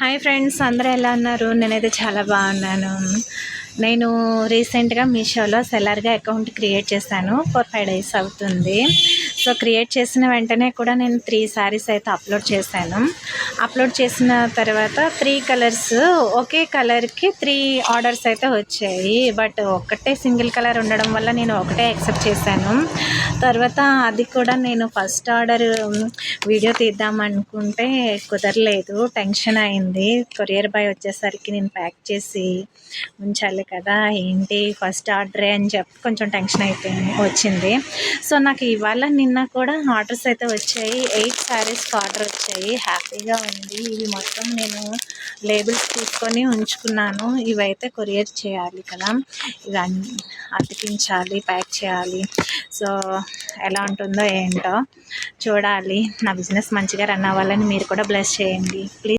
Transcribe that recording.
Hi friends అందరూ ఎలా ఉన్నారు? నేనైతే చాలా బాగున్నాను. నేను రీసెంట్గా మీషోలో సెల్లర్గా అకౌంట్ క్రియేట్ చేశాను. ఫోర్ ఫైవ్ డేస్ అవుతుంది. సో క్రియేట్ చేసిన వెంటనే కూడా నేను త్రీ శారీస్ అయితే అప్లోడ్ చేశాను. అప్లోడ్ చేసిన తర్వాత త్రీ కలర్స్ ఒకే కలర్కి త్రీ ఆర్డర్స్ అయితే వచ్చాయి. బట్ ఒకటే సింగిల్ కలర్ ఉండడం వల్ల నేను ఒకటే యాక్సెప్ట్ చేశాను. తర్వాత అది కూడా నేను ఫస్ట్ ఆర్డర్ వీడియో తీద్దాం అనుకుంటే కుదరలేదు. టెన్షన్ అయింది. కొరియర్ బాయ్ వచ్చేసరికి నేను ప్యాక్ చేసి ఉంచాలి కదా ఏంటి ఫస్ట్ ఆర్డరే అని చెప్పి కొంచెం టెన్షన్ అయిపోయింది వచ్చింది. సో నాకు ఇవాళ నేను నిన్న కూడా ఆర్డర్స్ అయితే వచ్చాయి. ఎయిట్ శారీస్కి ఆర్డర్ వచ్చాయి. హ్యాపీగా ఉంది. ఇవి మొత్తం నేను లేబుల్స్ తీసుకొని ఉంచుకున్నాను. ఇవైతే కొరియర్ చేయాలి కదా. ఇవన్నీ అతికించాలి ప్యాక్ చేయాలి. సో ఎలా ఉంటుందో ఏంటో చూడాలి. నా బిజినెస్ మంచిగా రన్ అవ్వాలని మీరు కూడా బ్లెస్ చేయండి. ప్లీజ్